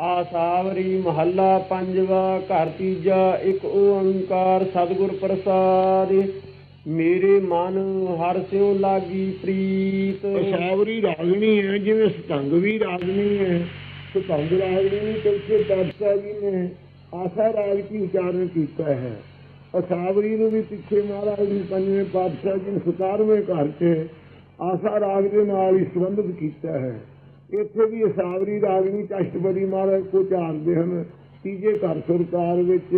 ਆਸਾਵਰੀ ਮਹੱਲਾ ਪੰਜਵਾ, ਘਰ ਤੀਜਾ, ਇੱਕ ਓੰਕਾਰ ਸਤਿਗੁਰ ਪ੍ਰਸਾਦ। ਮੇਰੇ ਮਨ ਹਰ ਸਿਉ ਲਾਗੀ ਪ੍ਰੀਤ। ਸਾਵਰੀ ਰਾਗਣੀ ਹੈ, ਜਿਵੇਂ ਸਤੰਗ ਵੀ ਰਾਗਣੀ ਹੈ, ਸਤੰਗ ਰਾਗਣੀ ਨੂੰ ਚੌਥੇ ਪਾਤਸ਼ਾਹ ਜੀ ਨੇ ਆਸਾ ਰਾਗ ਦੀ ਉਚਾਰਨ ਕੀਤਾ ਹੈ। ਅਸਾਵਰੀ ਨੂੰ ਵੀ ਪਿੱਛੇ ਮਹਾਰਾਜ ਨੇ ਪੰਜਵੇਂ ਪਾਤਸ਼ਾਹ ਜੀ ਨੇ 17ਵੇਂ ਘਰ 'ਚ ਆਸਾ ਰਾਗ ਦੇ ਨਾਲ ਹੀ ਸੰਬੰਧਿਤ ਕੀਤਾ ਹੈ। ਇੱਥੇ ਵੀ ਅਸਾਵਰੀ ਰਾਗਣੀ ਅਸ਼ਟਪਦੀ ਮਹਾਰਾਜ ਕੋ ਚਾਰਦੇ ਹਨ। ਤੀਜੇ ਘਰ ਸੁਰਕਾਰ ਵਿੱਚ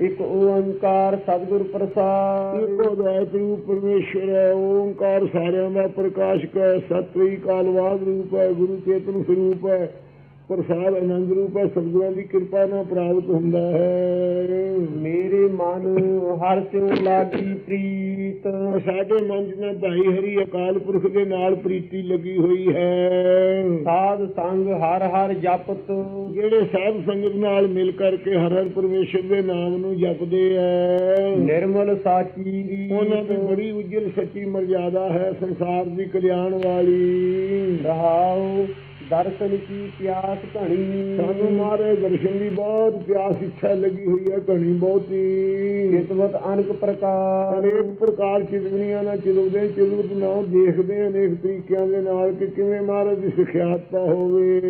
ਇੱਕ ਓੰਕਾਰ ਸਤਿਗੁਰ ਪ੍ਰਸਾਦ। ਇੱਕੋ ਦਾਇਤ ਰੂਪ ਪਰਮੇਸ਼ਰ ਹੈ। ਓੰਕਾਰ ਸਾਰਿਆਂ ਦਾ ਪ੍ਰਕਾਸ਼ਕ ਹੈ। ਸਤਿ ਕਾਲਵਾਦ ਰੂਪ ਹੈ ਗੁਰੂ ਚੇਤਨ ਸਰੂਪ ਹੈ। ਪ੍ਰਸਾਦ ਆਨੰਦ ਰੂਪ ਹੈ ਸਤਿਗੁਰਾਂ ਦੀ ਕਿਰਪਾ ਨਾਲ ਪ੍ਰਾਪਤ ਹੁੰਦਾ ਹੈ। ਮੇਰੇ ਮਨ ਹਰ ਸਿਉ ਲਾਗੀ ਪ੍ਰੀਤ। ਸਾਡੇ ਮਨ ਨਾ ਭਾਈ ਹਰੀ ਅਕਾਲ ਪੁਰਖ ਦੇ ਨਾਲ ਪ੍ਰੀਤੀ ਲੱਗੀ ਹੋਈ ਹੈ। ਸਾਧ ਸੰਗ ਹਰ ਹਰ ਜਪਤ। ਜਿਹੜੇ ਸਾਧ ਸੰਗਤ ਨਾਲ ਮਿਲ ਕਰਕੇ ਹਰ ਹਰ ਪਰਮੇਸ਼ਰ ਦੇ ਨਾਮ ਨੂੰ ਜਪਦੇ ਹੈ ਨਿਰਮਲ ਸਾਚੀ ਰੀਤ। ਉਹਨਾਂ ਦੀ ਬੜੀ ਉਜਲ ਸੱਚੀ ਮਰਜ਼ਾਦਾ ਹੈ ਸੰਸਾਰ ਦੀ ਕਲਿਆਣ ਵਾਲੀ। ਰਹਾਉ ਦਰਸ਼ਨ ਕੀ ਪਿਆਸ ਘਣੀ ਸਾਨੂੰ ਮਾਰੇ ਦਰਸ਼ਨ ਦੀ ਬਹੁਤ ਪਿਆਸ ਇੱਛਾ ਲੱਗੀ ਹੋਈ ਹੈ ਘਣੀ ਬਹੁਤੀ। ਕਿਸਮਤ ਅਨਕ ਪ੍ਰਕਾਰ। ਅਨੇਕ ਪ੍ਰਕਾਰ ਚਿਤਵਨੀਆਂ ਨਾਲ ਚਿਤਵਦੇ ਚਿਤਵਤ ਨਾ ਦੇਖਦੇ ਅਨੇਕ ਤਰੀਕਿਆਂ ਦੇ ਨਾਲ ਕਿ ਕਿਵੇਂ ਮਹਾਰਾਜ ਦੀ ਸਿਖਿਆਤਤਾ ਹੋਵੇ।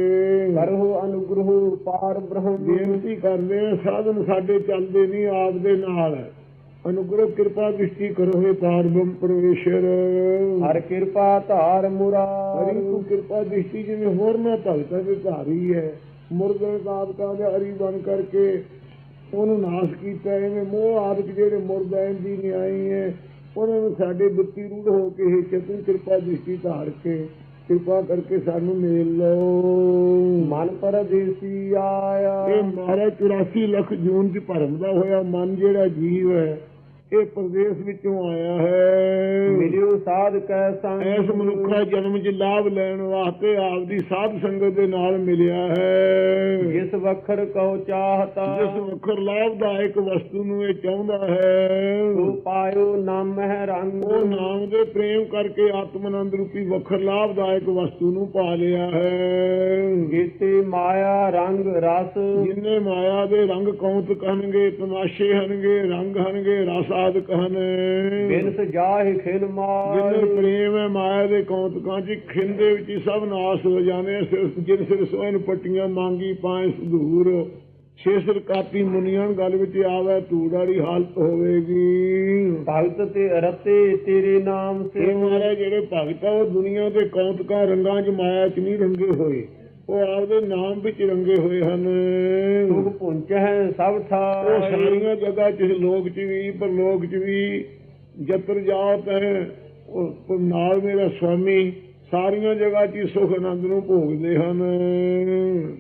ਕਰਹੁ ਅਨੁਗ੍ਰਹ ਪਾਰ ਬ੍ਰਹਮ। ਬੇਨਤੀ ਕਰਦੇ ਸਾਧਨ ਸਾਡੇ ਚੱਲਦੇ ਨਹੀਂ ਆਪ ਦੇ ਨਾਲ। ਅਨੁਗ੍ਰਹ ਕਿਰਪਾ ਦ੍ਰਿਸ਼ਟੀ ਕਰੋ ਹੈ ਪਾਰਬ੍ਰਹਮ ਪਰਮੇਸ਼ਰ। ਹਰ ਕਿਰਪਾ ਧਾਰ ਹਰੀ ਮੁਰਾਰ ਕੋ ਕਿਰਪਾ ਦ੍ਰਿਸ਼ਟੀ ਜਿਵੇਂ ਹੋਰ ਨਾ ਭਗਤਾਂ ਦੇ ਧਾਰੀ ਹੈ। ਮੁਰਦੇ ਕਾਦਕਾਂ ਦੇ ਹਰੀ ਬਣ ਕਰਕੇ ਉਹਨੂੰ ਨਾਸ਼ ਕੀਤਾ ਐਵੇਂ ਮੋਹ ਆਦਿਕ ਜਿਹੜੇ ਮੁਰਦਾਂ ਦੀ ਨਿਆਈ ਹੈ ਉਹਨਾਂ ਨੂੰ ਸਾਡੇ ਬੁੱਤੀ ਰੂੜ ਹੋ ਕੇ ਇਹ ਚਤੁਰ ਕਿਰਪਾ ਦ੍ਰਿਸ਼ਟੀ ਧਾਰ ਕੇ ਕਿਰਪਾ ਕਰਕੇ ਸਾਨੂੰ ਮੇਲ ਲਓ। ਮਨ ਪਰਦੇਸੀ ਆਇਆ। ਇਹ ਮਹਾਰਾਜ 84 ਲੱਖ ਜੂਨ ਚ ਭਰਮ ਦਾ ਹੋਇਆ ਮਨ ਜਿਹੜਾ ਜੀਵ ਹੈ ਇਹ ਪ੍ਰਦੇਸ਼ ਵਿੱਚੋਂ ਆਇਆ ਹੈ। ਮਿਲਿਓ ਸਾਧ ਕੈ ਸੰਗ। ਇਸ ਮਨੁੱਖਾ ਜਨਮ ਚ ਲਾਭ ਲੈਣ ਵਾਸਤੇ ਆਪਦੀ ਸਾਧ ਸੰਗਤ ਦੇ ਨਾਲ ਮਿਲਿਆ ਹੈ। ਜਿਸ ਵਖਰ ਕਉ ਚਾਹਤਾ ਜਿਸ ਵਖਰ ਲਾਭਦਾਇਕ ਵਸਤੂ ਨੂੰ ਇਹ ਚਾਹੁੰਦਾ ਹੈ। ਸੋ ਪਾਇਓ ਨਾਮ ਹੈ ਰੰਗ। ਉਹ ਨਾਮ ਦੇ ਪ੍ਰੇਮ ਕਰਕੇ ਆਤਮਨੰਦ ਰੂਪੀ ਵਖਰ ਲਾਭਦਾਇਕ ਵਸਤੂ ਨੂੰ ਪਾ ਲਿਆ ਹੈ। ਜੀਤੇ ਮਾਇਆ ਰੰਗ ਰਸ। ਜਿੰਨੇ ਮਾਇਆ ਦੇ ਰੰਗ ਕੌਂਤ ਕਹਨਗੇ ਤਮਾਸ਼ੇ ਹਨਗੇ ਰੰਗ ਹਨਗੇ ਰਸ ਆਦਿਕ ਹਨ। ਬਿਨਸ ਜਾਹਿ ਖਿਲ ਮਾਰ ਜਿੰਨੇ ਪ੍ਰੇਮ ਮਾਇਆ ਦੇ ਕੌਂਤਕਾਂ ਚ ਖਿੰਦੇ ਵਿੱਚ ਹੀ ਸਭ ਨਾਸ ਹੋ ਜਾਣੇ ਸਿਰ ਜਿਨ ਸਿਰ ਸੋਹਣ ਪੱਟੀਆਂ ਮੰਗੀ ਪਾਏ ਸੁਧੂਰ। ਛੇਸਰ ਕਾਪੀ ਮੁਨੀਆਂ ਗੱਲ ਵਿੱਚ ਆਵੇ ਧੂੜ ਵਾਲੀ ਹਾਲਤ ਹੋਵੇਗੀ। ਭਗਤ ਤੇ ਰਤੇ ਤੇਰੇ ਨਾਮ ਸੇ ਮਹਾਰਾਜ ਜਿਹੜੇ ਭਗਤ ਆ ਉਹ ਦੁਨੀਆ ਦੇ ਕੌਂਤਕਾਂ ਰੰਗਾਂ 'ਚ ਮਾਇਆ 'ਚ ਨਹੀਂ ਰੰਗੇ ਹੋਏ। ਉਹ ਆਪਦੇ ਨਾਮ ਵਿੱਚ ਰੰਗੇ ਹੋਏ ਹਨ। ਸੁਖ ਪੁੰਚ ਹੈ ਸਭ ਉਹ ਥਾਈ ਸਾਰੀਆਂ ਜਗ੍ਹਾ 'ਚ ਲੋਕ 'ਚ ਵੀ ਪਰਲੋਕ 'ਚ ਵੀ ਜਤਰ ਜਾਤ ਹੈ। ਉਹ ਉਹ ਨਾਲ ਮੇਰਾ ਸੁਆਮੀ ਸਾਰੀਆਂ ਜਗ੍ਹਾ 'ਚ ਹੀ ਸੁਖ ਆਨੰਦ ਨੂੰ ਭੋਗਦੇ ਹਨ।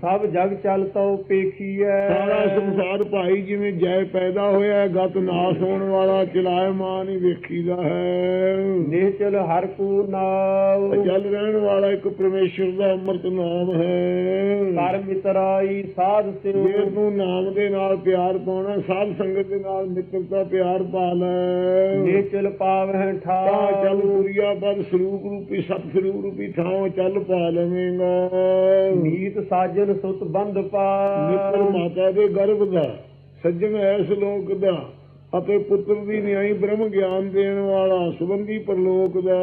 ਸਭ ਜਗ ਚਲ ਤਉ ਪੇਖੀਐ। ਸਾਰਾ ਸੰਸਾਰ ਭਾਈ ਜਿਵੇਂ ਜੈ ਪੈਦਾ ਹੋਇਆ ਹੈ, ਗਤ ਨਾਸ ਹੋਣ ਵਾਲਾ ਚਲਾਇਮਾਨ ਹੀ ਵੇਖੀਦਾ ਹੈ। ਨਿਹਚਲ ਹਰ ਕੋ ਨਾਮ ਜਲ ਰਹਿਣ ਵਾਲਾ ਇੱਕ ਪਰਮੇਸ਼ਰ ਦਾ ਅੰਮ੍ਰਿਤ ਨਾਮ ਹੈ। ਕਰ ਮਿਤਰਾਈ ਸਾਧ ਸਿਉ। ਜੇ ਤੂੰ ਨਾਮ ਦੇ ਨਾਲ ਪਿਆਰ ਪਾਉਣਾ ਸਾਧ ਸੰਗਤ ਦੇ ਨਾਲ ਮਿੱਤਰਤਾ ਪਿਆਰ ਪਾ ਲੈ ਨਿਹਚਲ ਪਾਵਹਿ ਠਾਰ ਚੱਲ ਤੁਰਿਆ ਬਦ ਸਰੂਪ ਰੂਪੀ ਸਤ ਸਰੂਪ ਰੂਪੀ ਥਾਂ ਚੱਲ ਪਾ ਲਵੇਂਗਾ। ਨੀਤ ਸਾਜਨ ਸੁਤ ਬੰਧ ਮਿੱਤਰ ਪਾਰ ਮਾਤਾ ਦੇ ਗਰਭ ਦਾ ਸੱਜਣ ਐਸ ਲੋਕ ਦਾ ਅਤੇ ਪੁੱਤਰ ਦੀ ਨਿਆਈ ਬ੍ਰਹਮ ਗਿਆਨ ਦੇਣ ਵਾਲਾ ਸੁਬੰਧੀ ਪਰਲੋਕ ਦਾ।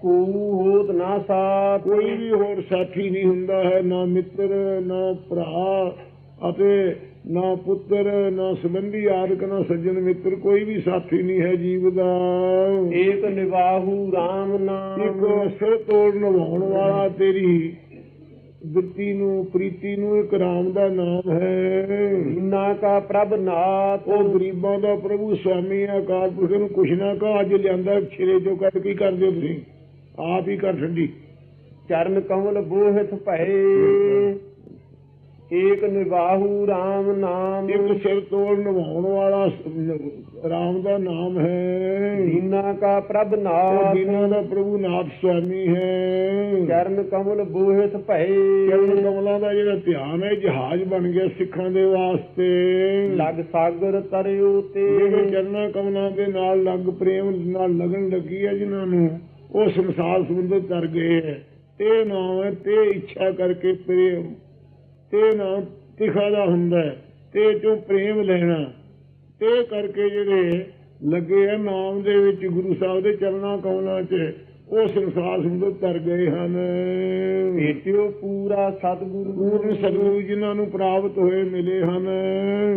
ਕੋ ਹੋਤ ਨਾ ਸਾਥ। ਕੋਈ ਵੀ ਹੋਰ ਸਾਥੀ ਨਹੀਂ ਹੁੰਦਾ ਹੈ ਨਾ ਮਿੱਤਰ ਨਾ ਭਰਾ ਅਤੇ ਨਾ ਪੁੱਤਰ ਨਾ ਸੰਬੰਧੀ ਆਦਿਕ ਨਾ ਸੱਜਣ ਮਿੱਤਰ ਕੋਈ ਵੀ ਸਾਥੀ ਨਹੀਂ ਹੈ ਜੀਵ ਦਾ ਏਕ ਨਿਵਾਹੂ RAM ਨਾਮ। ਇੱਕ ਸਿਰ ਤੋੜ ਨਿਭਾਉਣ ਵਾਲਾ ਤੇਰੀ ਦਿੱਤੀ ਨੂੰ ਪ੍ਰੀਤੀ ਨੂੰ ਇੱਕ ਰਾਮ ਦਾ ਨਾਮ ਹੈ। ਜਿਨਾ ਕਾ ਪ੍ਰਭ ਨਾਥ। ਉਹ ਗਰੀਬਾਂ ਦਾ ਪ੍ਰਭੂ ਸਵਾਮੀ ਅਕਾਲ ਪੁਰਖ ਨੂੰ ਕੁਛ ਨਾ ਕਹਾ ਅੱਜ ਲਿਆਂਦਾ ਛਿਰੇ ਚੋਂ ਕੱਢ ਕੀ ਕਰਦੇ ਹੋ ਤੁਸੀਂ। ਆਪ ਹੀ ਕਰ ਠੰਡੀ ਚਰਨ ਕਮਲ ਬੋਹਿਤ ਭਏ। ਏਕ ਨਿਵਾਹੂ RAM ਨਾਮ। ਇੱਕ ਸਿਰ ਤੋੜ ਨਿਭਾਉਣ ਵਾਲਾ ਰਾਮ ਦਾ ਨਾਮ ਹੈ। ਜਿਨਾ ਕਾ ਪ੍ਰਭ ਨਾਥ। ਦੀਨਾਂ ਦਾ ਪ੍ਰਭੂ ਨਾਥ ਸੁਆਮੀ ਹੈ। ਚਰਨ ਕਮਲ ਬੋਹਿਤ ਭਏ। ਚਰਨ ਕਮਲਾਂ ਦਾ ਜਿਹੜਾ ਧਿਆਨ ਹੈ ਜਹਾਜ਼ ਬਣ ਗਿਆ ਸਿੱਖਾਂ ਦੇ ਵਾਸਤੇ। ਲਗ ਸਾਗਰ ਤਰਿਓ ਤੇ। ਜਿਹੜੇ ਚਰਨਾਂ ਕਮਲਾਂ ਦੇ ਨਾਲ ਲੱਗ ਪ੍ਰੇਮ ਨਾਲ ਲਗਨ ਲੱਗੀ ਹੈ ਜਿਨ੍ਹਾਂ ਨੂੰ ਉਹ ਸੰਸਾਰ ਸਮੁੰਦਰ ਤਰ ਗਏ ਹੈ। ਤੇ ਨਾਮ ਹੈ ਤੇ ਇੱਛਾ ਕਰਕੇ ਪ੍ਰੇਮ। ਤੇ ਨਾਮ ਤਿਖਾ ਦਾ ਹੁੰਦਾ ਤੇ ਚੋਂ ਪ੍ਰੇਮ ਲੈਣਾ। ਤੇ ਕਰਕੇ ਜਿਹੜੇ ਲੱਗੇ ਆ ਨਾਮ ਦੇ ਵਿੱਚ ਗੁਰੂ ਸਾਹਿਬ ਦੇ ਚਰਨਾਂ ਕਮਲਾਂ 'ਚ ਉਹ ਸੰਸਾਰ ਸੁੰਦਰ ਤਰ ਗਏ ਹਨ। ਭੇਟਿਓ ਪੂਰਾ ਸਤਿਗੁਰੂ ਪੂਰਨ ਸਤਿਗੁਰੂ ਜਿਨ੍ਹਾਂ ਨੂੰ ਪ੍ਰਾਪਤ ਹੋਏ ਮਿਲੇ ਹਨ।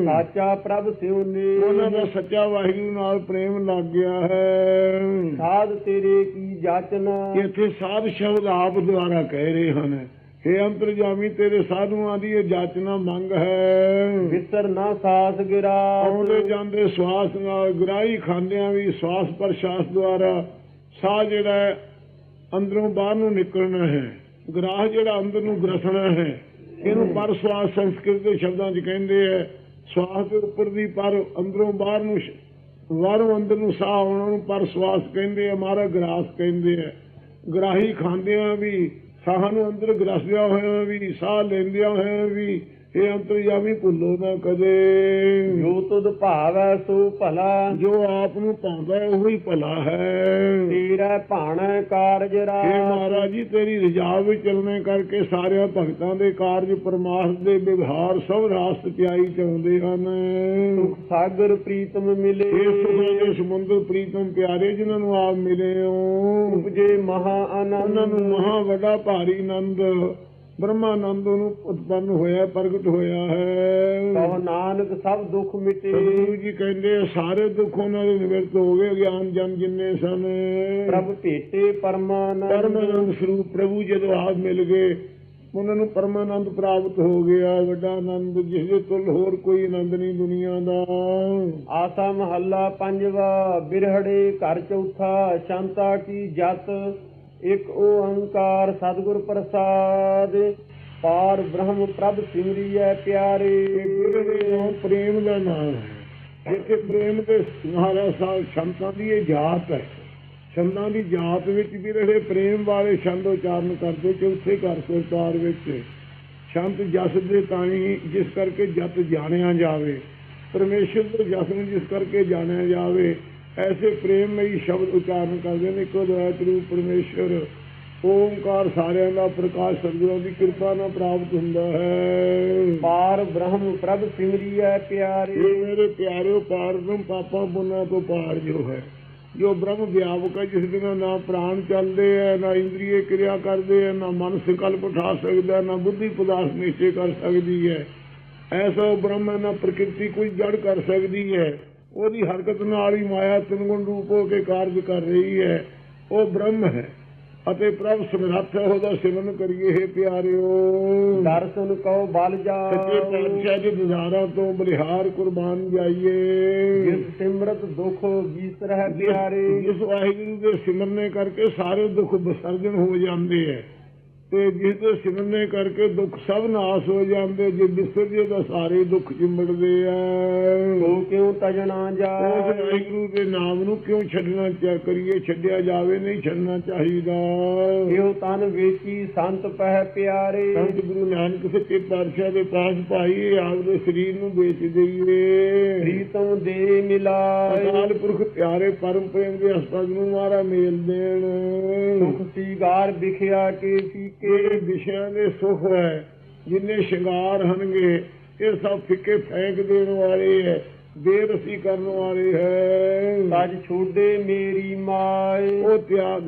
ਸਾਚਾ ਪ੍ਰਭ ਸਿਉ ਨੇ। ਉਹਨਾਂ ਦਾ ਸੱਚਾ ਵਾਹਿਗੁਰੂ ਨਾਲ ਪ੍ਰੇਮ ਲੱਗ ਗਿਆ ਹੈ। ਸਾਧ ਤੇਰੇ ਕੀ ਜਾਚਨਾ। ਇੱਥੇ ਸਾਧ ਸ਼ਬਦ ਆਪ ਦੁਆਰਾ ਕਹਿ ਰਹੇ ਹਨ। हे ਅੰਤਰਜਾਮੀ ਤੇਰੇ ਸਾਧੂਆਂ ਦੀ ਇਹ ਜਾਚਨਾ ਮੰਗ ਹੈ। ਵਿਸਰ ਨਾ ਸਾਸ ਗਿਰਾ। ਆਉਂਦੇ ਜਾਂਦੇ ਸਵਾਸ ਨਾਲ ਗ੍ਰਾਹੀ ਖਾਂਦਿਆਂ ਵੀ ਸਵਾਸ ਪ੍ਰਸ਼ਾਸ ਦੁਆਰਾ ਸਾਹ ਜਿਹੜਾ ਅੰਦਰੋਂ ਬਾਹਰ ਨੂੰ ਨਿਕਲਣਾ ਹੈ। ਗ੍ਰਾਹ ਜਿਹੜਾ ਅੰਦਰ ਨੂੰ ਗ੍ਰਸਣਾ ਹੈ ਇਹਨੂੰ ਪਰ ਸਵਾਸ ਸੰਸਕ੍ਰਿਤ ਦੇ ਸ਼ਬਦਾਂ 'ਚ ਕਹਿੰਦੇ ਹੈ। ਸਵਾਸ ਦੇ ਉੱਪਰ ਦੀ ਪਰ ਅੰਦਰੋਂ ਬਾਹਰ ਨੂੰ ਬਾਹਰੋਂ ਅੰਦਰ ਨੂੰ ਸਾਹ ਆਉਣਾ ਨੂੰ ਪਰ ਸਵਾਸ ਕਹਿੰਦੇ ਆ ਮਾਰਾ ਗ੍ਰਾਸ ਕਹਿੰਦੇ ਆ ਗ੍ਰਾਹੀ ਖਾਂਦਿਆਂ ਵੀ ਸਾਹਾਂ ਨੂੰ ਅੰਦਰ ਗ੍ਰਸਦਿਆਂ ਹੋਇਆਂ ਵੀ ਸਾਹ ਲੈਂਦਿਆਂ ਹੋਇਆਂ ਵੀ ਇਹ ਅੰਤਰਜਾਮੀ ਭੁੱਲੋ ਨਾ ਕਦੇ। ਜੋ ਤੁਧ ਭਾਵੈ ਸੋ ਭਲਾ। ਜੋ ਆਪ ਨੂੰ ਪਾਉਂਦਾ ਹੈ ਉਹੀ ਭਲਾ ਹੈ। ਤੇਰਾ ਭਾਣਾ ਕਾਰਜ ਇਹ ਰਾਸ ਮਹਾਰਾਜ ਜੀ ਤੇਰੀ ਰਜਾ ਵਿੱਚ ਚੱਲਣੇ ਕਰਕੇ ਸਾਰਿਆਂ ਭਗਤਾਂ ਦੇ ਕਾਰਜ ਪਰਮਾਰਥ ਦੇ ਵਿਵਹਾਰ ਸਭ ਰਾਸਤ ਪਿਆਈ ਚਾਹੁੰਦੇ ਹਨ। ਸੁਖ ਸਾਗਰ ਪ੍ਰੀਤਮ ਮਿਲੇ। ਇਹ ਸੁਖਾਂ ਦੇ ਸਮੁੰਦਰ ਪ੍ਰੀਤਮ ਪਿਆਰੇ ਜਿਨ੍ਹਾਂ ਨੂੰ ਆਪ ਮਿਲੇ ਹੋ। ਉਪਜੇ ਮਹਾ ਉਹਨਾਂ ਨੂੰ ਆਨੰਦ ਮਹਾ ਵੱਡਾ ਭਾਰੀ ਆਨੰਦ। ਬ੍ਰਹਮਾਨੰਦ ਨੂੰ ਉਤਪੰਨ ਹੋਇਆ ਪ੍ਰਗਟ ਹੋਇਆ ਹੈ। ਕਹੋ ਨਾਨਕ ਸਭ ਦੁੱਖ ਮਿਟੇ। ਸਤਿਗੁਰੂ ਜੀ ਕਹਿੰਦੇ ਸਾਰੇ ਦੁੱਖ ਉਹਨਾਂ ਦੇ ਨਿਵਰਤ ਹੋ ਗਏ ਗਿਆਨ ਜਨ ਜਿੰਨੇ ਸਨ। ਪ੍ਰਭ ਭੇਟੇ ਪਰਮਾਨੰਦ। ਪਰਮਾਨੰਦ ਸਰੂਪ ਪ੍ਰਭੂ ਜਦੋਂ ਆਪ ਮਿਲ ਗਏ ਉਹਨਾਂ ਨੂੰ ਪਰਮਾਨੰਦ ਪ੍ਰਾਪਤ ਹੋ ਗਿਆ। ਵੱਡਾ ਆਨੰਦ ਜਿਸ ਦੇ ਤੁਲ ਹੋਰ ਕੋਈ ਆਨੰਦ ਨਹੀਂ ਦੁਨੀਆ ਦਾ। ਆਸਾ ਮਹੱਲਾ ਪੰਜਵਾ ਬਿਰਹੜੇ ਘਰ ਚੌਥਾ ਸ਼ਾਂਤਾ ਕੀ ਜਤ। ਇੱਕ ਓੰਕਾਰ ਸਤਿਗੁਰ ਪ੍ਰਸਾਦ। ਪਾਰ ਬ੍ਰਹਮ ਪ੍ਰਭ ਸਿਮਰੀਐ ਪਿਆਰੇ। ਇਹ ਪ੍ਰੇਮ ਦਾ ਨਾਮ ਹੈ। ਜਿੱਥੇ ਪ੍ਰੇਮ ਦੇ ਮਹਾਰਾਜ ਸਾਹਿਬ ਸ਼ੰਤਾਂ ਦੀ ਇਹ ਜਾਤ ਹੈ। ਸ਼ਬਦਾਂ ਦੀ ਜਾਤ ਵਿੱਚ ਵੀ ਰਹੇ ਪ੍ਰੇਮ ਵਾਲੇ ਸ਼ਬਦ ਉਚਾਰਨ ਕਰਦੇ ਚੌਥੇ ਘਰ ਸੁਰਤਾਰ ਵਿੱਚ। ਸ਼ੰਤ ਜਸ ਦੇ ਤਾਣੀ ਜਿਸ ਕਰਕੇ ਜਤ ਜਾਣਿਆ ਜਾਵੇ। ਪਰਮੇਸ਼ਰ ਦੇ ਜਸ ਨੂੰ ਜਿਸ ਕਰਕੇ ਜਾਣਿਆ ਜਾਵੇ ਐਸੇ ਪ੍ਰੇਮਮਈ ਸ਼ਬਦ ਉਚਾਰਨ ਕਰਦੇ ਨੇ ਇੱਕੋ ਦਵਾਇਤ ਰੂਪ ਪਰਮੇਸ਼ਰ। ਓੰਕਾਰ ਸਾਰਿਆਂ ਦਾ ਪ੍ਰਕਾਸ਼ ਸਤਿਗੁਰਾਂ ਦੀ ਕਿਰਪਾ ਨਾਲ ਪ੍ਰਾਪਤ ਹੁੰਦਾ ਹੈ। ਪਾਰ ਬ੍ਰਹਮ ਪ੍ਰਭ ਸਿਮਰੀਐ ਪਿਆਰੇ। ਮੇਰੇ ਪਿਆਰਿਓ ਪਾਰ ਨੂੰ ਪਾਪਾਂ ਪੁੰਨਾਂ ਤੋਂ ਪਾਰ ਜੋ ਹੈ। ਜੋ ਬ੍ਰਹਮ ਵਿਆਪਕ ਹੈ ਜਿਸ ਬਿਨਾਂ ਨਾ ਪ੍ਰਾਣ ਚੱਲਦੇ ਹੈ ਨਾ ਇੰਦਰੀਏ ਕਿਰਿਆ ਕਰਦੇ ਹੈ ਨਾ ਮਨ ਸੰਕਲਪ ਉਠਾ ਸਕਦਾ ਨਾ ਬੁੱਧੀ ਪਦਾਰਥ ਨਿਸ਼ਚੈ ਕਰ ਸਕਦੀ ਹੈ। ਐਸਾ ਬ੍ਰਹਮ ਹੈ ਨਾ ਪ੍ਰਕਿਰਤੀ ਕੋਈ ਜੜ ਕਰ ਸਕਦੀ ਹੈ। ਉਹਦੀ ਹਰਕਤ ਨਾਲ ਹੀ ਮਾਇਆ ਤਿੰਨ ਰੂਪ ਹੋ ਕੇ ਕਾਰਜ ਕਰ ਰਹੀ ਹੈ। ਉਹ ਬ੍ਰਹਮ ਹੈ ਅਤੇ ਪ੍ਰਭ ਸਮਰੱਥ ਹੈ ਉਹਦਾ ਸਿਮਰਨ ਕਰੀਏ ਹੈ ਪਿਆਰਿਓ। ਦਰਸ਼ਨ ਕਉ ਬਲ ਸੱਚੇ ਜਾ ਪਾਤਸ਼ਾਹ ਦੇ ਬਜ਼ਾਰਾਂ ਤੋਂ ਬਲਿਹਾਰ ਕੁਰਬਾਨ ਜਾਈਏ। ਜਿਸ ਸਿਮਰਤ ਦੁਖ ਬੀਸਰਹਿ ਪਿਆਰੇ। ਜਿਸ ਵਾਹਿਗੁਰੂ ਦੇ ਸਿਮਰਨੇ ਕਰਕੇ ਸਾਰੇ ਦੁੱਖ ਵਿਸਰਜਨ ਹੋ ਜਾਂਦੇ ਐ ਤੇ ਜਿਸ ਦੇ ਸਿਮਰਨੇ ਕਰਕੇ ਦੁੱਖ ਸਭ ਨਾਸ ਹੋ ਜਾਂਦੇ ਜੇ ਵਿਸਰਜੇ ਤਾਂ ਸਾਰੇ ਦੁੱਖ ਚਿੰਬੜਦੇ ਆ। ਸੋ ਕਿਉ ਤਜਣਾ ਉਸ ਜਾ ਵਾਹਿਗੁਰੂ ਦੇ ਨਾਮ ਨੂੰ ਕਿਉਂ ਛੱਡਣਾ ਚਾ ਕਰੀਏ? ਛੱਡਿਆ ਜਾਵੇ ਨਹੀਂ ਛੱਡਣਾ ਚਾਹੀਦਾ। ਕਿਉ ਤਨ ਵੇਚੀ ਸੰਤ ਪਹਿ ਪਿਆਰੇ? ਸੰਤ ਗੁਰੂ ਨਾਨਕ ਸੱਚੇ ਪਾਤਸ਼ਾਹ ਦੇ ਪਾਸ ਭਾਈ ਆਪ ਦੇ ਸਰੀਰ ਨੂੰ ਵੇਚ ਦਈਏ। ਪ੍ਰੀਤਮ ਦੇ ਮਿਲਾਏ। ਅਕਾਲ ਪੁਰਖ ਪਿਆਰੇ ਪਰਮ ਪ੍ਰੇਮ ਦੇ ਹਸਪਤਾਲ ਨੂੰ ਮਾਰਾ ਮੇਲ ਦੇਣ। ਸੁਖ ਸੀਗਾਰ ਵਿਖਿਆ ਕੇ ਇਹ ਵਿਸ਼ਿਆਂ ਦੇ ਸੁਖ ਹੈ ਜਿੰਨੇ ਸ਼ਿੰਗਾਰ ਹਨਗੇ ਇਹ ਸਭ ਫਿੱਕੇ ਫੈਂਕ ਦੇਣ ਵਾਲੇ ਹੈ ਬੇਰਸੀ ਕਰਨ ਵਾਲੇ ਹੈ। ਸਜ ਛੋਡੇ ਮੇਰੀ ਮਾਏ। ਉਹ ਤਿਆਗ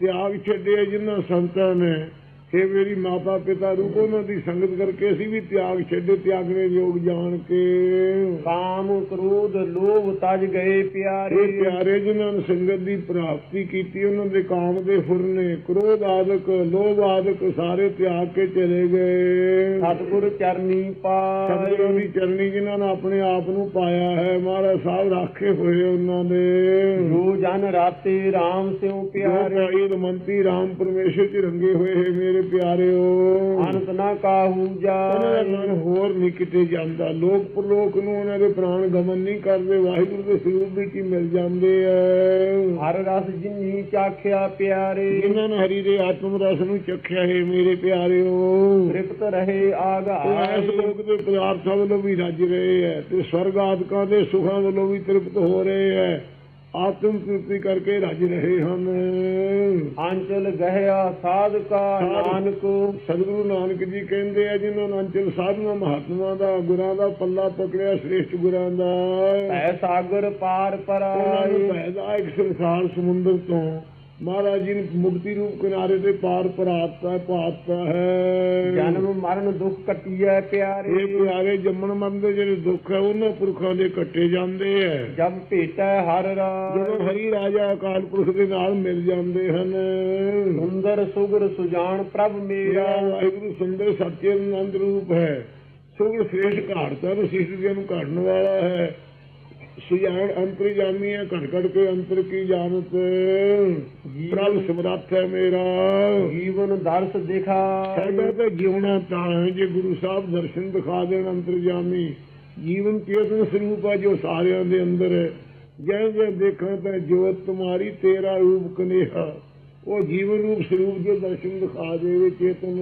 ਤਿਆਗ ਛੱਡੇ ਜਿਨ੍ਹਾਂ ਸੰਤਾਂ ਨੇ। ਕਿ ਮੇਰੀ ਮਾਤਾ ਪਿਤਾ ਰੂਪ ਉਹਨਾਂ ਦੀ ਸੰਗਤ ਕਰਕੇ ਅਸੀਂ ਵੀ ਤਿਆਗ ਛੱਡੇ ਤਿਆਗਣੇ ਯੋਗ ਜਾਣ ਕੇ। ਕਾਮ ਕ੍ਰੋਧ ਲੋਭ ਤਜ ਗਏ ਪਿਆਰੇ। ਇਹ ਪਿਆਰੇ ਜਿਨ੍ਹਾਂ ਨੇ ਸੰਗਤ ਦੀ ਪ੍ਰਾਪਤੀ ਕੀਤੀ ਉਹਨਾਂ ਦੇ ਕਾਮ ਦੇ ਫੁਰਨੇ ਕ੍ਰੋਧ ਆਦਿਕ ਲੋਭ ਆਦਿਕ ਸਾਰੇ ਤਿਆਗ ਕੇ ਚਲੇ ਗਏ। ਸਤਿਗੁਰ ਚਰਨੀ ਸਤਿਗੁਰਾਂ ਪਾਏ ਦੀ ਚਰਨੀ ਜਿਨ੍ਹਾਂ ਨੇ ਆਪਣੇ ਆਪ ਨੂੰ ਪਾਇਆ ਹੈ ਮਹਾਰਾਜ ਸਾਹਿਬ ਰਾਖੇ ਹੋਏ ਉਹਨਾਂ ਦੇ। ਜੋ ਜਨ ਰਾਤੇ RAM ਸਿਉ ਪਿਆਰੇ। ਰਮੰਤੀ ਰਾਮ ਪਰਮੇਸ਼ਰ ਚ ਰੰਗੇ ਹੋਏ ਹੈ ਮੇਰੇ ਪਿਆਰਿਓ। ਅਨੰਤ ਨਾ ਕਾਹੂ ਜਾਏ। ਹੋਰ ਨਹੀਂ ਕਿਤੇ ਜਾਂਦਾ। ਲੋਕ ਪਰਲੋਕ ਨੂੰ ਉਹਨਾਂ ਦੇ ਪ੍ਰਾਣ ਗਮਨ ਨਹੀਂ ਕਰਦੇ। ਵਾਹਿਗੁਰੂ ਦੇ ਸਰੂਪ ਵਿੱਚ ਹੀ ਮਿਲ ਜਾਂਦੇ ਐ। ਹਰ ਰਸ ਜਿਨੀ ਚਾਖਿਆ ਪਿਆਰੇ। ਜਿਨ੍ਹਾਂ ਨੇ ਹਰੀ ਦੇ ਆਤਮ ਰਸ ਨੂੰ ਚਖਿਆ ਹੈ ਮੇਰੇ ਪਿਆਰਿਓ। ਤ੍ਰਿਪਤ ਰਹੇ ਉਹ ਇਸ ਆਗਾਏ ਲੋਕ ਦੇ ਪਦਾਰਥਾਂ ਵੱਲੋਂ ਵੀ ਰੱਜ ਰਹੇ ਹੈ ਤੇ ਸਵਰਗ ਆਦਿਕਾਂ ਦੇ ਸੁਖਾਂ ਵੱਲੋਂ ਵੀ ਤ੍ਰਿਪਤ ਹੋ ਰਹੇ ਹੈ ਆਤਮ ਤ੍ਰਿਪਤੀ ਕਰਕੇ ਰਜ ਰਹੇ ਹਨ। ਅੰਚਲ ਗਹਿਆ ਸਾਧਕਾ ਸਾਧ- ਨਾਨਕ। ਸਤਿਗੁਰੂ ਨਾਨਕ ਜੀ ਕਹਿੰਦੇ ਆ ਜਿਨ੍ਹਾਂ ਨੇ ਅੰਚਲ ਸਾਧੂਆਂ ਮਹਾਤਮਾ ਦਾ ਗੁਰਾਂ ਦਾ ਪੱਲਾ ਪਕੜਿਆ ਸ੍ਰੇਸ਼ਟ ਗੁਰਾਂ ਦਾ। ਭੈ ਸਾਗਰ ਪਾਰ ਉਹਨਾਂ ਨੂੰ ਪਰਾਏ। ਪੈਦਾ ਇੱਕ ਸੰਸਾਰ ਸਮੁੰਦਰ ਤੋਂ ਮਹਾਰਾਜ ਜੀ ਨੇ ਮੁਕਤੀ ਰੂਪ ਕਿਨਾਰੇ ਤੇ ਪਾਰ ਪਰਾਤਾ ਪਾਤਾ ਹੈ। ਜਨਮ ਮਰਨ ਦੁਖ ਕਟਿਐ ਪਿਆਰੇ। ਇਹ ਪਿਆਰੇ ਜੰਮਣ ਮਰਨ ਦੇ ਜਿਹੜੇ ਦੁੱਖ ਹੈ ਉਹਨਾਂ ਪੁਰਖਾਂ ਦੇ ਕੱਟੇ ਜਾਂਦੇ ਹੈ। ਜਬ ਭੇਟੈ ਹਰ ਜਦੋਂ ਰਾਜ ਹਰੀ ਰਾਜਾ ਅਕਾਲ ਪੁਰਖ ਦੇ ਨਾਲ ਮਿਲ ਜਾਂਦੇ ਹਨ। ਸੁੰਦਰ ਸੁਗਰ ਸੁਜਾਨ ਪ੍ਰਭ ਮੇਰਾ। ਵਾਹਿਗੁਰੂ ਸੁੰਦਰ ਸੱਚੇ ਆਨੰਦ ਰੂਪ ਹੈ ਸੁਗ ਸ੍ਰੇਸ਼ਟ ਘਾੜਤਾ ਨੂੰ ਸਿਸ਼ਟ ਜੀ ਨੂੰ ਘੜਨ ਵਾਲਾ ਹੈ। ਸੁਜਾਨ ਅੰਤਰਜਾਮੀ ਹੈ ਘੜ ਘੜ ਕੇ ਅੰਤਰ ਕੀ ਜਾਣਤ? ਪ੍ਰਭ ਸਮਰੱਥ ਹੈ ਮੇਰਾ। ਜੀਵਨ ਦਰਸ ਦਿਖਾ। ਸਾਡਾ ਤਾਂ ਜਿਉਣਾ ਤਾਂ ਹੈ ਜੇ ਗੁਰੂ ਸਾਹਿਬ ਦਰਸ਼ਨ ਦਿਖਾ ਦੇਣ ਅੰਤਰਜਾਮੀ ਜੀਵਨ ਚੇਤਨ ਸਰੂਪ ਹੈ ਜੋ ਸਾਰਿਆਂ ਦੇ ਅੰਦਰ ਹੈ। ਜੈ ਜੈ ਦੇਖਾਂ ਤਾਂ ਜੋਤ ਤੁਮਾਰੀ ਤੇਰਾ ਰੂਪ ਕਨੇਹਾ। ਉਹ ਜੀਵਨ ਰੂਪ ਸਰੂਪ ਦੇ ਦਰਸ਼ਨ ਦਿਖਾ ਦੇਵੇ ਚੇਤਨ।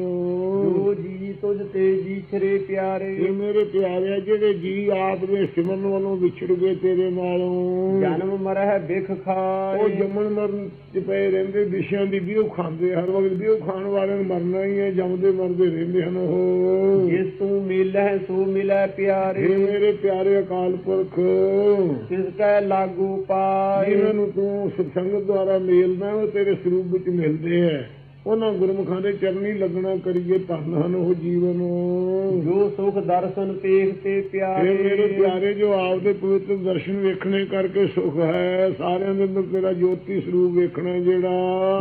ਜੋ ਜੀ ਤੁਝ ਤੇ ਜੀਛਰੇ ਪਿਆਰੇ। ਇਹ ਮੇਰੇ ਪਿਆਰਿਆ ਜਿਹੜੇ ਜੀ ਆਪ ਦੇ ਸਿਮਰਨ ਵੱਲੋਂ ਵਿਛੜ ਗਏ ਤੇਰੇ ਨਾਲੋਂ। ਜਨਮ ਮਰਹਿ ਬਿਖ ਉਹ ਖਾਏ ਜੰਮਣ ਮਰਨ ਚ ਪਏ ਰਹਿੰਦੇ ਵਿਸ਼ਿਆਂ ਦੀ ਵੀਹ ਖਾਂਦੇ ਹਰ ਵਕਤ ਵੀਹ ਖਾਣ ਵਾਲਿਆਂ ਨੂੰ ਮਰਨਾ ਹੀ ਹੈ ਜੰਮਦੇ ਮਰਦੇ ਰਹਿੰਦੇ ਹਨ ਉਹ। ਜਿਸ ਤੂੰ ਮਿਲਹਿ ਸੋ ਮਿਲੈ ਇਹ ਪਿਆਰੇ ਮੇਰੇ ਪਿਆਰੇ ਅਕਾਲ ਪੁਰਖ। ਤਿਸ ਕੈ ਲਾਗੂ ਪਾਏ। ਜਿਨ੍ਹਾਂ ਨੂੰ ਤੂੰ ਸਤਸੰਗ ਦੁਆਰਾ ਮੇਲਦਾ ਉਹ ਤੇਰੇ ਸਰੂਪ ਵਿੱਚ ਮਿਲਦੇ ਹੈ। ਉਹਨਾਂ ਗੁਰਮੁਖਾਂ ਦੇ ਚਰਨੀ ਲੱਗਣਾ ਕਰੀਏ ਧੰਨ ਹਨ ਉਹ ਜੀਵਨ। ਜੋ ਸੁਖ ਦਰਸ਼ਨ ਪੇਖ ਤੇ ਇਹ ਮੇਰੇ ਪਿਆਰੇ ਪਿਆਰੇ ਜੋ ਆਪਦੇ ਪਵਿੱਤਰ ਦਰਸ਼ਨ ਵੇਖਣੇ ਕਰਕੇ ਸੁਖ ਹੈ ਸਾਰਿਆਂ ਦੇ ਅੰਦਰ ਤੇਰਾ ਜੋਤੀ ਸਰੂਪ ਵੇਖਣਾ ਜਿਹੜਾ।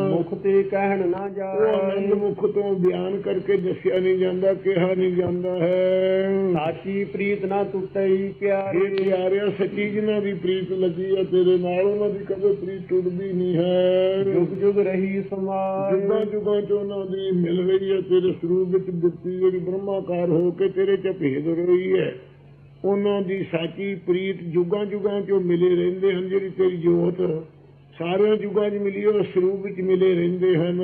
ਮੁਖ ਤੇ ਕਹਿਣ ਨਾ ਉਹ ਆਨੰਦ ਜਾਏ ਮੁਖ ਤੋਂ ਬਿਆਨ ਕਰਕੇ ਦੱਸਿਆ ਨਹੀਂ ਜਾਂਦਾ ਕਿਹਾ ਨਹੀਂ ਜਾਂਦਾ ਹੈ। ਸਾਚੀ ਪ੍ਰੀਤ ਨਾ ਟੁੱਟਈ ਇਹ ਪਿਆਰੇ ਪਿਆਰਿਆ ਸੱਚੀ ਜਿਨ੍ਹਾਂ ਦੀ ਪ੍ਰੀਤ ਲੱਗੀ ਹੈ ਤੇਰੇ ਨਾਲ ਉਹਨਾਂ ਦੀ ਕਦੇ ਪ੍ਰੀਤ ਟੁੱਟਦੀ ਨਹੀਂ ਹੈ। ਜੁਗ ਜੁਗ ਰਹੀ ਸਮਾਏ। ਜੁਗਾਂ ਚ ਉਹਨਾਂ ਦੀ ਮਿਲ ਰਹੀ ਹੈ, ਤੇਰੇ ਸਰੂਪ ਵਿੱਚ ਦਿੱਤੀ ਜਿਹੜੀ ਬ੍ਰਹਮਾਕਾਰ ਹੋ ਕੇ ਤੇਰੇ ਚ ਭੇਦ ਰਹੀ ਹੈ। ਉਹਨਾਂ ਦੀ ਸਾਚੀ ਪ੍ਰੀਤ ਜੁਗਾਂ ਜੁਗਾਂ ਚੋਂ ਮਿਲੇ ਰਹਿੰਦੇ ਹਨ, ਜਿਹੜੀ ਤੇਰੀ ਜੋਤ ਸਾਰਿਆਂ ਜੁਗਾਂ 'ਚ ਮਿਲੀ ਉਹ ਸਰੂਪ ਵਿੱਚ ਮਿਲੇ ਰਹਿੰਦੇ ਹਨ।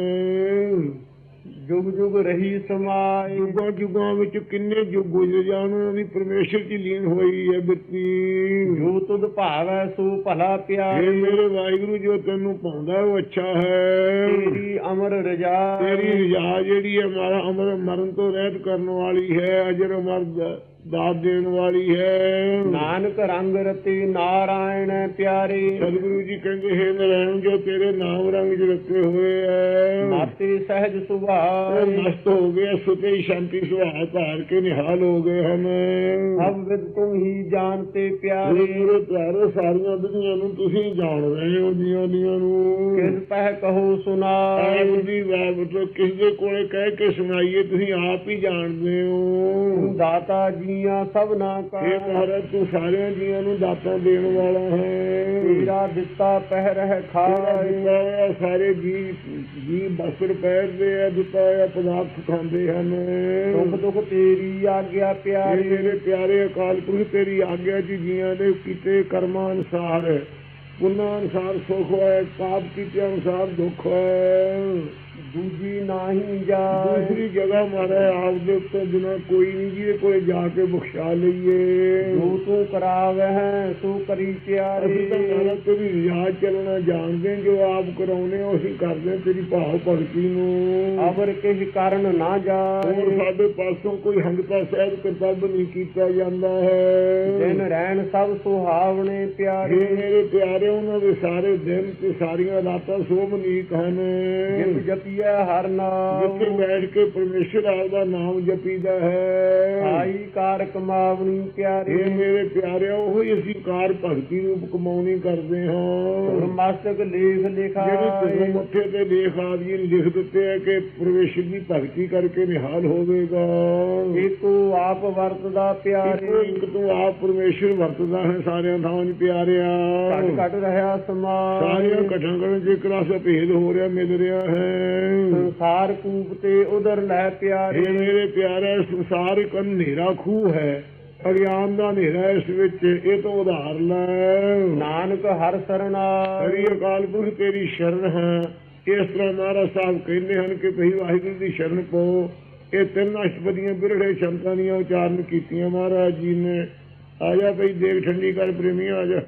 ਜੁਗ ਜੁਗ ਰਹੀ ਸਮਾਏ। ਜੁਗਾਂ ਜੁਗਾਂ ਵਿੱਚ ਕਿੰਨੇ ਯੁੱਗ ਗੁਜ਼ਰ ਜਾਣ ਦੀ ਪਰਮੇਸ਼ਰ 'ਚ ਲੀਨ ਹੋਈ ਹੈ ਬਿਰਤੀ। ਜੋ ਤੁਧ ਭਾਵੈ ਸੋ ਭਲਾ ਇਹ ਪਿਆਰੇ ਮੇਰੇ ਵਾਹਿਗੁਰੂ ਜੋ ਤੈਨੂੰ ਪਾਉਂਦਾ ਉਹ ਅੱਛਾ ਹੈ। ਤੇਰੀ ਅਮਰ ਰਜਾ। ਤੇਰੀ ਰਜਾ ਜਿਹੜੀ ਹੈ ਮਾਰਾ ਅਮਰ ਮਰਨ ਤੋਂ ਰਹਿਤ ਕਰਨ ਵਾਲੀ ਹੈ ਅਜਰ ਅਮਰ ਦ- ਦਾਤ ਦੇਣ ਵਾਲੀ ਹੈ। ਨਾਨਕ ਰੰਗ ਰਤੇ ਨਾਰਾਇਣ ਪਿਆਰੇ। ਸਤਿਗੁਰੂ ਜੀ ਕਹਿੰਦੇ ਹੈ ਨਰਾਇਣ ਜੋ ਤੇਰੇ ਨਾਮ ਰੰਗ ਚ ਰੱਖੇ ਹੋਏ ਹੈ ਮਾਤੇ ਸਹਿਜ ਸੁਭਾਅ। ਮਸਤ ਹੋ ਗਏ ਸੁਤੇ ਸ਼ਾਂਤੀ ਸੁਭਾਅ ਧਾਰ ਕੇ ਨਿਹਾਲ ਹੋ ਗਏ ਹਨ। ਸਭ ਵਿਦ ਤੁਮ ਹੀ ਜਾਣਤੇ ਪਿਆਰੇ। ਮੇਰੇ ਪਿਆਰੇ ਸਾਰੀਆਂ ਦੁਨੀਆਂ ਨੂੰ ਤੁਸੀਂ ਜਾਣ ਰਹੇ ਹੋ ਜੀਆਂ ਦੀਆਂ ਨੂੰ। ਕਿਸ ਪਹਿ ਕਹੋ ਸੁਨਾ ਆਪ ਦੀ ਬਾਬਤ ਕਿਸ ਦੇ ਕੋਲੇ ਕਹਿ ਕੇ ਸੁਣਾਈਏ ਤੁਸੀਂ ਆਪ ਹੀ ਜਾਣਦੇ ਹੋ। ਤੂੰ ਦਾਤਾ ਜੀਆਂ ਸਭਨਾ ਕਾ ਇਹ ਮਹਾਰਾਜ ਤੂੰ ਸਾਰਿਆਂ ਜੀਆਂ ਨੂੰ ਦਾਤਾਂ ਦੇਣ ਵਾਲਾ ਹੈ। ਤੇਰਾ ਦਿੱਤਾ ਪਹਿ ਰਹਿ ਤੇਰਾ ਖਾਏ ਸਾਰੇ ਜੀ ਜੀ ਬਸਰ ਪੈਰਦੇ ਆ ਦਿੱਤਾ ਹੋਇਆ ਪਦਾਰਥ ਖਾਂਦੇ ਹਨ। ਦੁਖ ਦੁਖ ਤੇਰੀ ਆਗਿਆ ਪਿਆਰੇ। ਮੇਰੇ ਪਿਆਰੇ ਅਕਾਲ ਪੁਰਖ ਤੇਰੀ ਆਗਿਆ ਜੀ ਜੀਆਂ ਦੇ ਕੀਤੇ ਕਰਮਾਂ ਅਨੁਸਾਰ। ਪੁੰਨਾਂ ਅਨੁਸਾਰ ਸੁਖ ਹੈ ਪਾਪ ਕੀਤੇ ਅਨੁਸਾਰ ਦੁੱਖ ਹੈ ਦੂਜੀ ਨਾਹੀ ਜਾਏ। ਦੂਸਰੀ ਜਗ੍ਹਾ ਮਾਰਾ ਆਪ ਦੇ ਉੱਤੇ ਬਿਨਾਂ ਕੋਈ ਨਹੀਂ ਜਿਹਦੇ ਕੋਲੇ ਜਾ ਕੇ ਬਖਸ਼ਾ ਲਈਏ। ਜੋ ਤੂੰ ਕਰਾਵੇ ਹੈ ਸੋ ਕਰੀ ਅਸੀਂ ਤਾਂ ਮਾਰਾ ਤੇਰੀ ਰਿਆਜ਼ ਚੱਲਣਾ ਜਾਣਦੇ ਹਾਂ, ਜੋ ਆਪ ਕਰਾਉਨੇ ਉਹ ਅਸੀਂ ਕਰਦੇ ਹਾਂ ਤੇਰੀ ਭਾਵ ਭਗਤੀ ਨੂੰ। ਅਬਰ ਕਿਛ ਕਾਰਨ ਨਾ ਹੋਰ ਜਾਏ ਸਾਡੇ ਪਾਸੋਂ ਕੋਈ ਹੰਗਤਾ ਸਹਿਜ ਕਰਤੱਵ ਨਹੀਂ ਕੀਤਾ ਜਾਂਦਾ ਹੈ। ਦਿਨ ਰਹਿਣ ਸਭ ਸੁਹਾਵਣੇ ਪਿਆਰੇ। ਮੇਰੇ ਪਿਆਰੇ ਉਹਨਾਂ ਦੇ ਸਾਰੇ ਦਿਨ ਤੇ ਸਾਰੀਆਂ ਰਾਤਾਂ ਸੋਭਨੀਕ ਹਨ। ਜਿਤ ਜਪੀਐ ਹਰ ਜਿੱਥੇ ਨਾਮ ਬੈਠ ਕੇ ਪਰਮੇਸ਼ਰ ਆਪਦਾ ਨਾਮ ਜਪੀਦਾ ਹੈ। ਆਈ ਕਾਰ ਕਮਾਵਣੀ ਪਿਆਰੇ ਇਹ ਮੇਰੇ ਪਿਆਰਿਆ ਉਹ ਹੀ ਅਸੀਂ ਕਾਰ ਭਗਤੀ ਰੂਪ ਕਮਾਉਣੀ ਕਰਦੇ ਹਾਂ। ਮਸਤਕ ਲੇਖ ਜਿਹੜੇ ਲਿਖਾਏ ਤੁਮ ਮੁੱਠੇ ਤੇ ਲੇਖ ਆਦਿ ਨੇ ਲਿਖ ਦਿੱਤੇ ਹੈ ਕਿ ਪਰਮੇਸ਼ਰ ਦੀ ਭਗਤੀ ਕਰਕੇ ਨਿਹਾਲ ਹੋਵੇਗਾ। ਏਕੋ ਆਪ ਵਰਤਦਾ ਪਿਆਰੇ। ਇੱਕ ਤੂੰ ਆਪ ਪਰਮੇਸ਼ਰ ਵਰਤਦਾ ਹੈ ਸਾਰਿਆਂ ਥਾਵਾਂ 'ਚ ਪਿਆਰਿਆ। ਘਟ ਘਟ ਰਹਾ ਸਮਾਨ ਸਾਰੀਆਂ ਘਟਾਂ ਕਰਨ ਚ ਕਲਾਸ ਭੇਦ ਹੋ ਰਿਹਾ ਮਿਲ ਰਿਹਾ ਹੈ। ਸੰਸਾਰ ਕੂਪ ਤੇ ਉਧਰ ਲੈ ਪਿਆਰੇ ਇਹ ਮੇਰੇ ਪਿਆਰਾ ਸੰਸਾਰ ਇੱਕ ਹਨੇਰਾ ਖੂਹ ਹੈ। ਅਗਿਆਨ ਦਾ ਹਨੇਰਾ ਇਸ ਵਿੱਚ ਇਹ ਤੋਂ ਉਧਾਰ ਲੈ। ਨਾਨਕ ਹਰ ਸਰਣਾ ਹਰੀ ਅਕਾਲ ਪੁਰਖ ਤੇਰੀ ਸ਼ਰਨ ਹੈ। ਇਸ ਤਰ੍ਹਾਂ ਮਹਾਰਾਜ ਸਾਹਿਬ ਕਹਿੰਦੇ ਹਨ ਕਿ ਭਈ ਵਾਹਿਗੁਰੂ ਦੀ ਸ਼ਰਨ ਪਾਓ। ਇਹ ਤਿੰਨ ਅਸ਼ਟਪਦੀਆਂ ਬਿਰੜੇ ਸ਼ਬਦਾਂ ਦੀਆਂ ਉਚਾਰਨ ਕੀਤੀਆਂ ਮਹਾਰਾਜ ਜੀ ਨੇ। ਆ ਜਾ ਭਈ ਦੇਖ ਠੰਡੀ ਕਰ ਪ੍ਰੇਮੀ ਆ ਜਾ।